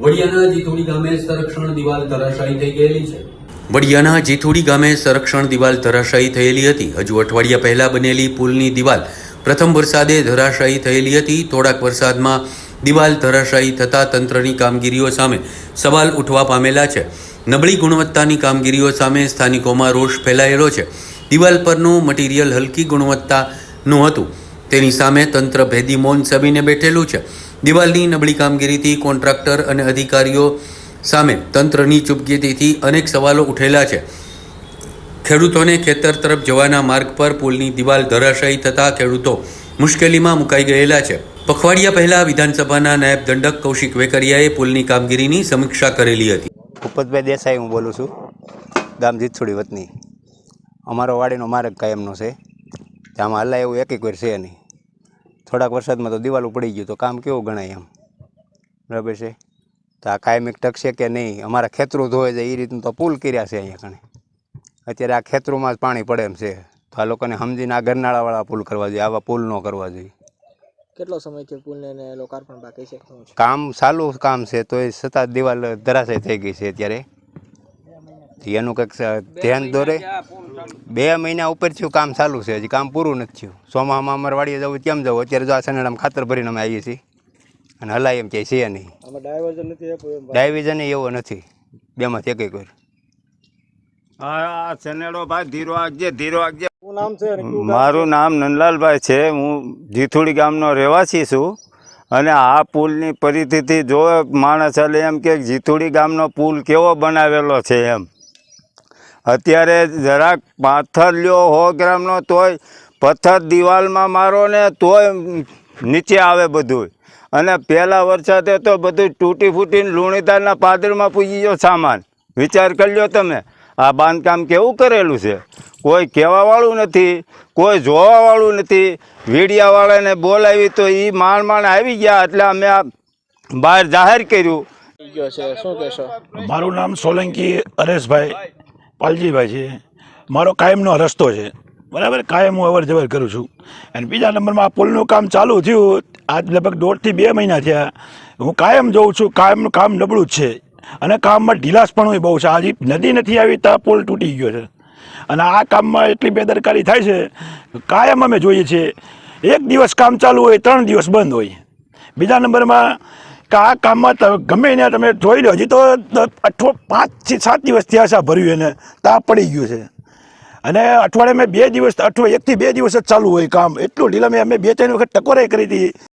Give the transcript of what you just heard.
વડિયાના જીથોડી ગામે સંરક્ષણ દિવાલ ધરાશાયી થઈ ગયેલી છે. વડિયાના જીથુડી ગામે સંરક્ષણ દિવાલ ધરાશાયી થયેલી હતી. હજુ અઠવાડિયા પહેલા બનેલી પુલની દિવાલ પ્રથમ વરસાદે ધરાશાયી થયેલી હતી. થોડાક વરસાદમાં દિવાલ ધરાશાયી થતાં તંત્રની કામગીરીઓ સામે સવાલ ઉઠવા પામેલા છે. નબળી ગુણવત્તાની કામગીરીઓ સામે સ્થાનિકોમાં રોષ ફેલાયેલો છે. દિવાલ પરનું મટીરિયલ હલકી ગુણવત્તાનું હતું. તેની સામે તંત્ર ભેદી મૌન સબીને બેઠેલું છે. દિવાલની નબળી કામગીરીથી કોન્ટ્રાક્ટર અને અધિકારીઓ સામે તંત્રની ચૂપગીરીથી અનેક સવાલો ઉઠેલા છે. ખેડૂતોને ખેતર તરફ જવાના માર્ગ પર પુલની દિવાલ ધરાશાયી થતાં ખેડૂતો મુશ્કેલીમાં મુકાઈ ગયેલા છે. પખવાડિયા પહેલા વિધાનસભાના નાયબ દંડક કૌશિક વેકરિયાએ પુલની કામગીરીની સમીક્ષા કરેલી હતી. ભૂપતભાઈ દેસાઈ હું બોલું છું. ગામ જીતસુડી વતની. અમારો વાડીનો માર્ગ કાયમનો છે. આમાં હલાય એવું એક એક વાર છે નહીં. થોડાક વરસાદમાં તો દિવાલ પડી ગયું તો કામ કેવું ગણાય એમ? બરાબર છે? તો આ કાયમિક ટકશે કે નહીં? અમારા ખેતરો ધોવે છે એ રીતનું તો પુલ કર્યા છે અહીંયા કણે અત્યારે આ ખેતરોમાં જ પાણી પડે એમ છે. તો આ લોકોને સમજીને આ ગરનાળાવાળા પુલ કરવા જોઈએ આવા પુલ ન કરવા જોઈએ. કેટલો સમય છે પુલને લોકાર્પણ બાકી છે? કામ ચાલુ કામ છે તો એ છતાં દિવાલ ધરાશય થઈ ગઈ છે અત્યારે. એનું કંઈક ધ્યાન દોરે. બે મહિના ઉપર થયું કામ ચાલુ છે. હજી કામ પૂરું નથી થયું. સોમામાં અમારે વાડીએ જવું કેમ જવું. અત્યારે જો આ સનેડામાં ખાતર ભરીને અમે આવીએ છીએ. અને હલાય એમ ક્યાંય છે નહીં. ડાયવિઝન એવો નથી. બેમાંથી એક એક વાર. હા સનેડો ભાઈ ધીરો આગજે ધીરો આગજે મારું નામ નંદલાલભાઈ છે. હું જીથુડી ગામનો રહેવાસી છું. અને આ પુલની પરિસ્થિતિ જો માણસ હાલે એમ કે જીથુડી ગામનો પુલ કેવો બનાવેલો છે એમ. અત્યારે જરાક પાથર લ્યો હો ગ્રામનો તોય પથ્થર દિવાલમાં મારો ને તોય નીચે આવે બધું અને પહેલાં વરસાદે તો બધું તૂટી ફૂટીને લુણીદારના પાદરમાં પૂજી ગયો સામાન. વિચાર કરી લ્યો તમે આ બાંધકામ કેવું કરેલું છે? કોઈ કહેવાવાળું નથી કોઈ જોવાવાળું નથી. વીડિયાવાળાને બોલાવી તો એ માણ માણ આવી ગયા એટલે અમે આ બહાર જાહેર કર્યું. થઈ ગયો છે શું કહેશો? મારું નામ સોલંકી હરેશભાઈ પાલજીભાઈ છે. મારો કાયમનો રસ્તો છે. બરાબર? કાયમ હું અવર જવર કરું છું. અને બીજા નંબરમાં આ પુલનું કામ ચાલુ થયું. આજ લગભગ દોઢથી બે મહિના થયા. હું કાયમ જોઉં છું. કાયમનું કામ નબળું જ છે. અને કામમાં ઢીલાસ પણ બહુ છે. આજે નદી નથી આવી ત્યાં પુલ તૂટી ગયો છે. અને આ કામમાં એટલી બેદરકારી થાય છે. કાયમ અમે જોઈએ છીએ. એક દિવસ કામ ચાલુ હોય, ત્રણ દિવસ બંધ હોય. બીજા નંબરમાં આ કામમાં તમે ગમે એને તમે જોઈ લો, હજી તો દ- પાંચ પાંચથી સાત દિવસ થયા છે ભર્યું એને તાપ પડી ગયું છે. અને અઠવાડિયે મેં બે દિવસ, અઠવા, એકથી બે દિવસ જ ચાલુ હોય કામ. એટલું ઢીલા મેં અમે બે ત્રણ વખત ટકોરાઈ કરી હતી.